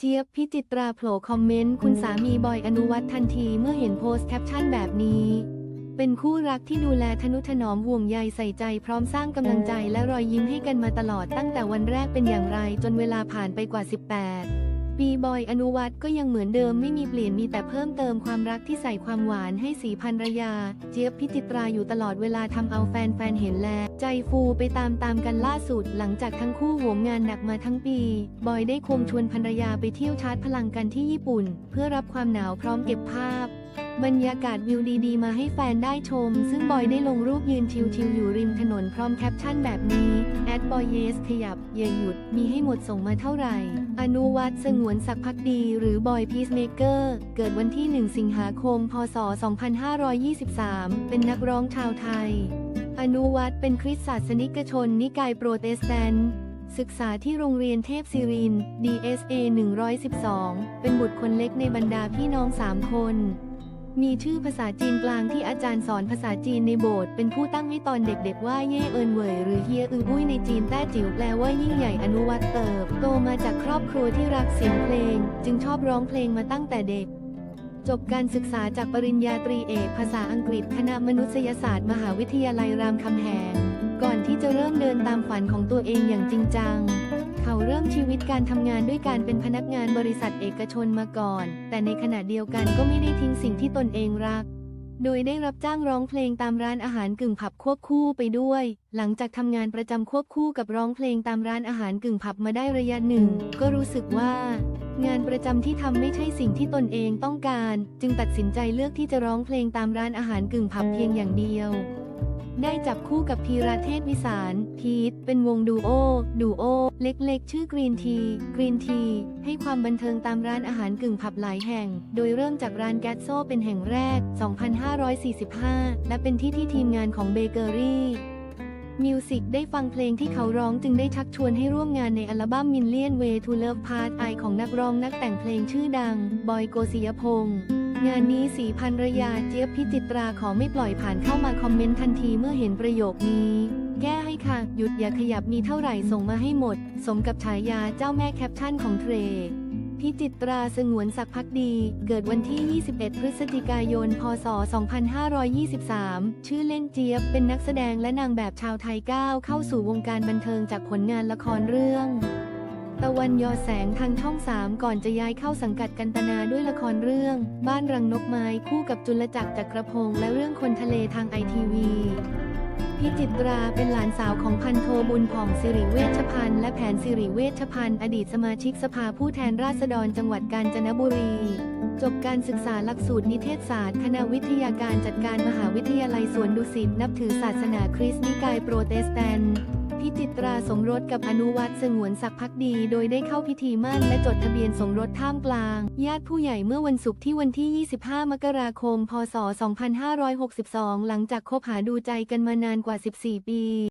เจี๊ยบพิจิตราโผล่คอมเมนต์ คุณสามีบอยอนุวัฒน์ทันทีเมื่อเห็นโพสต์แคปชั่นแบบนี้ เป็นคู่รักที่ดูแลทนุถนอมห่วงใยใส่ใจพร้อมสร้างกำลังใจและรอยยิ้มให้กันมาตลอดตั้งแต่วันแรกเป็นอย่างไรจนเวลาผ่านไปกว่า 18 ปีบอยอนุวัฒน์ก็ยังเหมือนเดิมไม่มีเปลี่ยนมีแต่เพิ่มเติมความรักที่ใส่ความหวานให้สีพันรยา เจี๊ยบพิจิตราอยู่ตลอดเวลาทำเอาแฟนๆเห็นแล้ว ใจฟูไปตามตามๆกันล่าสุด หลังจากทั้งคู่โหมงานหนักมาทั้งปี บอยได้ควงชวนภรรยาไปเที่ยวชาร์จพลังกันที่ญี่ปุ่น เพื่อรับความหนาวพร้อมเก็บภาพ บรรยากาศวิวดีๆ มาให้แฟนได้ชม ซึ่งบอยได้ลงรูปยืนชิวๆอยู่ริมถนนพร้อมแคปชั่นแบบนี้แอดบอยเยสขยับอย่าหยุด มีให้หมดส่งมาเท่าไหร่ อนุวัฒน์สงวนศักดิ์พักดี หรือบอยพีซเมเกอร์เกิดวันที่ 1 สิงหาคม พศ 2523 เป็นนักร้องชาวไทย อนุวัฒน์เป็นคริสตศาสนิกชน นิกายโปรเตสแตนต์ศึกษาที่โรงเรียนเทพศิรินทร์ DSA 112 เป็นบุตรคนเล็กในบรรดาพี่น้อง 3 คน มีชื่อภาษาจีนกลางที่อาจารย์สอนภาษาจีนในโบสถ์เป็นผู้ตั้งไว้ตอนเด็กๆว่าเย่เอินเหวยหรือเฮียอึงอุ้ยในจีนแต้จิ๋วแปลว่ายิ่งใหญ่อนุวัตเติบ โตมาจากครอบครัวที่รักเสียงเพลง จึงชอบร้องเพลงมาตั้งแต่เด็ก จบการศึกษาจากปริญญาตรีเอกภาษาอังกฤษคณะมนุษยศาสตร์มหาวิทยาลัยรามคำแหง ก่อนที่จะเริ่มเดินตามฝันของตัวเองอย่างจริงจัง เขาเริ่มชีวิตการทำงานด้วยการเป็นพนักงานบริษัทเอกชนมาก่อน แต่ในขณะเดียวกันก็ไม่ได้ทิ้งสิ่งที่ตนเองรัก โดยได้รับจ้างร้องเพลงตามร้านอาหารกึ่งผับควบคู่ไปด้วย หลังจากทำงานประจำควบคู่กับร้องเพลงตามร้านอาหารกึ่งผับมาได้ระยะหนึ่ง ก็รู้สึกว่า งานประจำที่ทำไม่ใช่สิ่งที่ตนเองต้องการ จึงตัดสินใจเลือกที่จะร้องเพลงตามร้านอาหารกึ่งผับเพียงอย่างเดียว ได้จับคู่กับพีราเทศวิสาร พีทเป็นวงดูโอ ดูโอ เล็กๆ ชื่อกรีนที กรีนที ให้ความบันเทิงตามร้านอาหารกึ่งผับหลายแห่ง โดยเริ่มจากร้านแก๊สโซเป็นแห่งแรก 2545 และเป็นที่ที่ทีมงานของเบเกอรี่ มิวสิกได้ฟังเพลงที่เขาร้องจึงได้ชักชวนให้ร่วมงานในอัลบั้ม Million Way to Love Part I ของนักร้องนักแต่งเพลงชื่อดัง บอยโกศิยพงษ์งานนี้สีพันรยาเจี๊ยบพิจิตราขอไม่ปล่อยผ่านเข้ามาคอมเมนต์ทันทีเมื่อเห็นประโยคนี้ แก้ให้ค่ะ หยุดอย่าขยับมีเท่าไหร่ส่งมาให้หมด สมกับฉายาเจ้าแม่แคปชั่นของเทร พิจิตราสงวนศักดิ์พักดี เกิดวันที่ 21 พฤศจิกายน พศ 2523 ชื่อเล่นเจี๊ยบ เป็นนักแสดงและนางแบบชาวไทยก้าวเข้าสู่วงการบันเทิงจากผลงานละครเรื่อง ตะวันยอแสงทางช่อง 3 ก่อนจะย้ายเข้าสังกัดกันตนาด้วยละครเรื่อง บ้านรังนกไม้คู่กับจุลจักรจักรพงษ์และเรื่องคนทะเลทางไอทีวี พิจิตราเป็นหลานสาวของพันโทบุญผ่องสิริเวชพันธ์และแผนสิริเวชพันธ์อดีตสมาชิกสภาผู้แทนราษฎรจังหวัดกาญจนบุรี จบการศึกษาหลักสูตรนิเทศศาสตร์ คณะวิทยาการจัดการมหาวิทยาลัยสวนดุสิตนับถือศาสนาคริสต์นิกายโปรเตสแตนต์ พิจิตราสมรสกับอนุวัตรสงวนศักดิ์พักดี โดยได้เข้าพิธีมั่นและจดทะเบียนสมรสท่ามกลาง ญาติผู้ใหญ่เมื่อวันศุกร์ที่วันที่ 25 มกราคม พศ 2562 หลังจากคบหาดูใจกันมานานกว่า 14 ปี